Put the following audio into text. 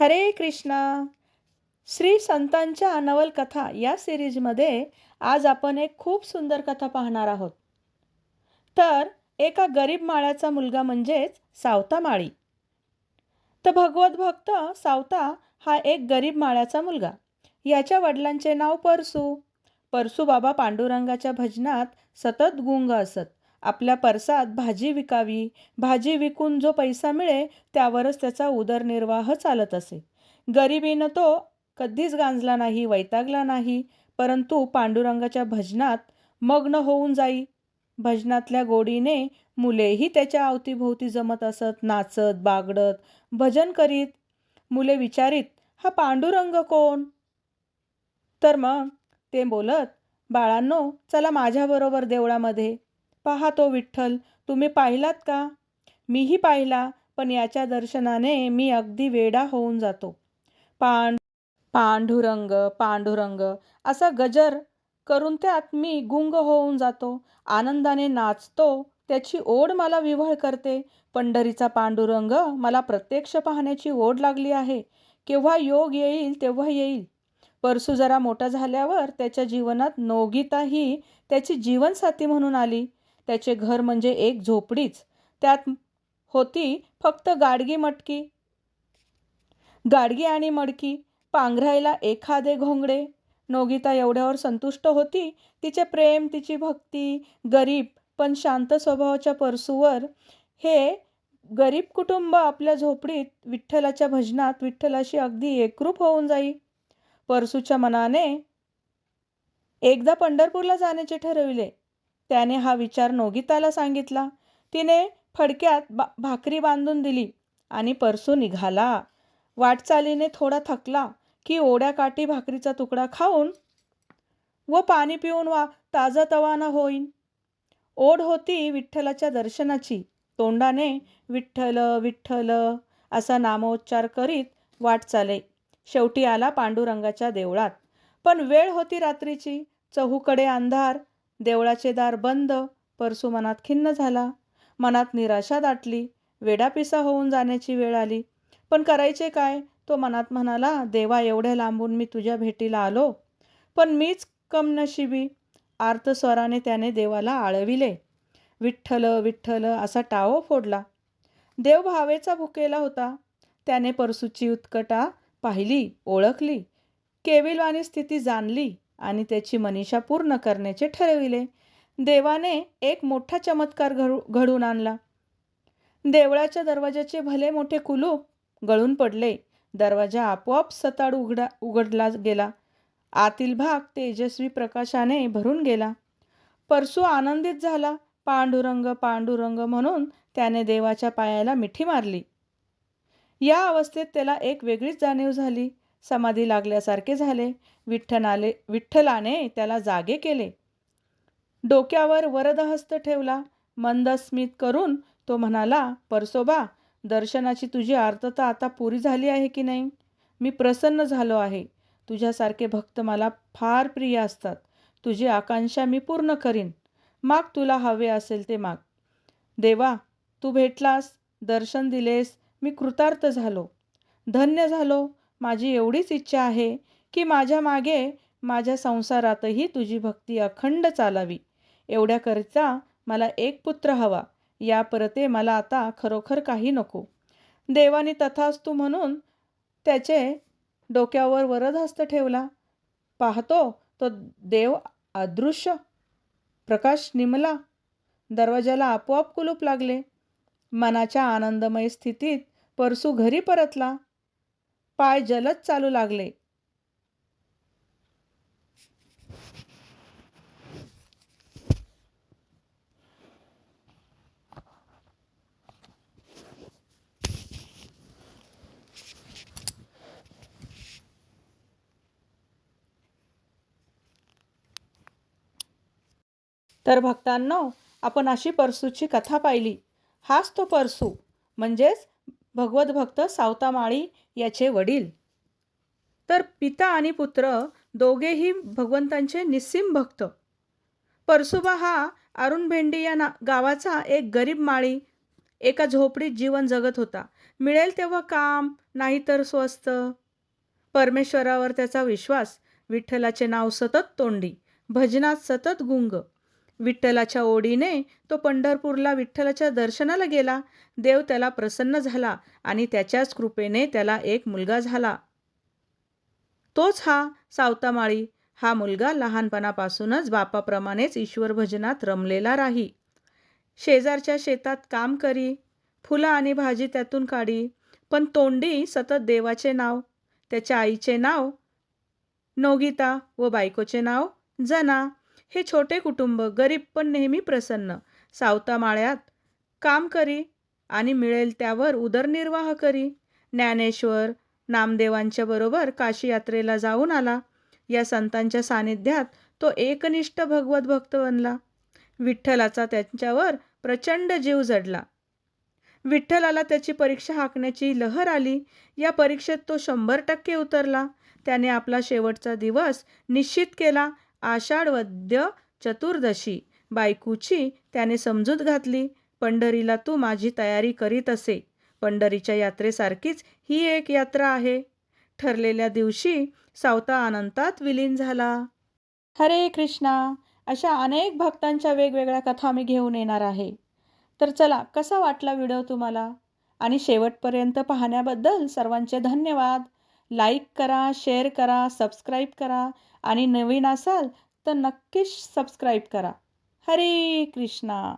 हरे कृष्णा. श्री संतांच्या नवलकथा या सिरीजमध्ये आज आपण एक खूप सुंदर कथा पाहणार आहोत. तर एका गरीब माळ्याचा मुलगा म्हणजेच सावता माळी. तर भगवत भक्त सावता हा एक गरीब माळ्याचा मुलगा. याच्या वडिलांचे नाव परसू. परसू बाबा पांडुरंगाच्या भजनात सतत गुंग असत. आपल्या परसात भाजी विकावी. भाजी विकून जो पैसा मिळे त्यावरच त्याचा उदरनिर्वाह चालत असे. गरिबीनं तो कधीच गांजला नाही वैतागला नाही. परंतु पांडुरंगाच्या भजनात मग्न होऊन जाई. भजनातल्या गोडीने मुलेही त्याच्या अवतीभोवती जमत असत नाचत बागडत भजन करीत. मुले विचारीत हा पांडुरंग कोण? तर मग ते बोलत बाळांनो चला माझ्याबरोबर देवळामध्ये. पहा तो विठ्ठल तुम्ही पाहिलात का? मीही पाहिला पण याच्या दर्शनाने मी अगदी वेडा होऊन जातो. पांड पांडुरंग पांडुरंग असा गजर करून त्यात मी गुंग होऊन जातो. आनंदाने नाचतो त्याची ओढ मला विव्हळ करते. पंढरीचा पांडुरंग मला प्रत्यक्ष पाहण्याची ओढ लागली आहे. केव्हा योग येईल तेव्हा येईल. परसू जरा मोठा झाल्यावर त्याच्या जीवनात नोगिता ही त्याची जीवनसाथी म्हणून आली. त्याचे घर म्हणजे एक झोपडीच. त्यात होती फक्त गाडगी मटकी. गाडगी आणि मडकी पांघरायला एखादे घोंगडे. नोगिता एवढ्यावर संतुष्ट होती. तिचे प्रेम तिची भक्ती गरीब पण शांत स्वभावाच्या परसूवर हे गरीब कुटुंब आपल्या झोपडीत विठ्ठलाच्या भजनात विठ्ठलाशी अगदी एकरूप होऊन जाई. परसूच्या मनाने एकदा पंढरपूरला जाण्याचे ठरविले. त्याने हा विचार नोगिताला सांगितला. तिने फडक्यात बा भाकरी बांधून दिली आणि परसू निघाला. वाटचालीने थोडा थकला की ओढ्याकाठी भाकरीचा तुकडा खाऊन व पाणी पिऊन वा ताजा तवाना होईन. ओढ होती विठ्ठलाच्या दर्शनाची. तोंडाने विठ्ठल विठ्ठल असा नामोच्चार करीत वाट चाले शेवटी आला पांडुरंगाच्या देवळात. पण वेळ होती रात्रीची. चहूकडे अंधार. देवळाचे दार बंद परसू मनात खिन्न झाला. मनात निराशा दाटली. वेडापिसा होऊन जाण्याची वेळ आली. पण करायचे काय? तो मनात म्हणाला देवा एवढ्या लांबून मी तुझ्या भेटीला आलो. पण मीच कमनशिबी. आर्तस्वराने त्याने देवाला आळविले. विठ्ठल विठ्ठल असा टावो फोडला. देव भावेचा भुकेला होता. त्याने परसूची उत्कटा पाहिली ओळखली. केविलवाणी स्थिती जाणली. आणि त्याची मनीषा पूर्ण करण्याचे ठरविले. देवाने एक मोठा चमत्कार घडू घडून आणला. देवळाच्या दरवाजाचे भले मोठे कुलूप गळून पडले. दरवाजा आपोआप सताड उघडा उघडला गेला. आतील भाग तेजस्वी प्रकाशाने भरून गेला. परसू आनंदित झाला. पांडुरंग पांडुरंग म्हणून त्याने देवाच्या पायाला मिठी मारली. या अवस्थेत त्याला एक वेगळीच जाणीव झाली. समाधी लागल्यासारखे झाले. विठ्ठलाने विठ्ठलाने त्याला जागे केले. डोक्यावर वरदहस्त ठेवला. मंद स्मित करून तो म्हणाला परसोबा दर्शनाची तुझी आर्तता आता पुरी झाली आहे की नाही? मी प्रसन्न झालो आहे. तुझ्यासारखे भक्त मला फार प्रिय असतात. तुझी आकांक्षा मी पूर्ण करीन. माग तुला हवे असेल ते माग. देवा तू भेटलास दर्शन दिलेस मी कृतार्थ झालो. धन्य झालो. माझी एवढीच इच्छा आहे की माझ्या मागे माझ्या संसारातही तुझी भक्ती अखंड चालावी. एवढ्याकरिता मला एक पुत्र हवा. या परते मला आता खरोखर काही नको. देवाने तथास्तू म्हणून त्याचे डोक्यावर वरदहस्त ठेवला. पाहतो तो देव अदृश्य. प्रकाश निमला. दरवाजाला आपोआप कुलूप लागले. मनाच्या आनंदमय स्थितीत परसू घरी परतला. पाय जलद चालू लागले. तर भक्तांनो आपण अशी परसूची कथा पाहिली. हाच तो परसू. म्हणजेच भगवत भक्त सावतामाळी याचे वडील. तर पिता आणि पुत्र दोघेही भगवंतांचे निस्सीम भक्त. परसुबा हा अरुण भेंडी या ना गावाचा एक गरीब माळी. एका झोपडीत जीवन जगत होता. मिळेल तेव्हा काम नाहीतर स्वस्त. परमेश्वरावर त्याचा विश्वास. विठ्ठलाचे नाव सतत तोंडी. भजनात सतत गुंग. विठ्ठलाच्या ओढीने तो पंढरपूरला विठ्ठलाच्या दर्शनाला गेला. देव त्याला प्रसन्न झाला आणि त्याच्याच कृपेने त्याला एक मुलगा झाला. तोच हा सावतामाळी. हा मुलगा लहानपणापासूनच बापाप्रमाणेच ईश्वर भजनात रमलेला राही. शेजारच्या शेतात काम करी. फुलं आणि भाजी त्यातून काढी. पण तोंडी सतत देवाचे नाव त्याच्या आईचे नाव नोगिता व बायकोचे नाव जना हे छोटे कुटुंब गरीब पण नेहमी प्रसन्न. सावता माळ्यात काम करी आणि मिळेल त्यावर उदरनिर्वाह करी. ज्ञानेश्वर नामदेवांच्या बरोबर काशी यात्रेला जाऊन आला. या संतांच्या सानिध्यात तो एकनिष्ठ भगवत भक्त बनला. विठ्ठलाचा त्यांच्यावर प्रचंड जीव जडला. विठ्ठलाला त्याची परीक्षा हाकण्याची लहर आली. या परीक्षेत तो शंभर टक्के उतरला. त्याने आपला शेवटचा दिवस निश्चित केला. आषाढवद्य चतुर्दशी. बायकूची त्याने समजूत घातली. पंढरीला तू माझी तयारी करीत असे. पंढरीच्या यात्रेसारखीच ही एक यात्रा आहे. ठरलेल्या दिवशी सावता अनंतात विलीन झाला. हरे कृष्णा! अशा अनेक भक्तांच्या वेगवेगळ्या कथा मी घेऊन येणार आहे. तर चला कसा वाटला व्हिडिओ तुम्हाला? आणि शेवटपर्यंत पाहण्याबद्दल सर्वांचे धन्यवाद. लाईक करा शेअर करा सबस्क्राईब करा. आणि नवीन असाल तर नक्कीच सबस्क्राईब करा. हरे कृष्णा.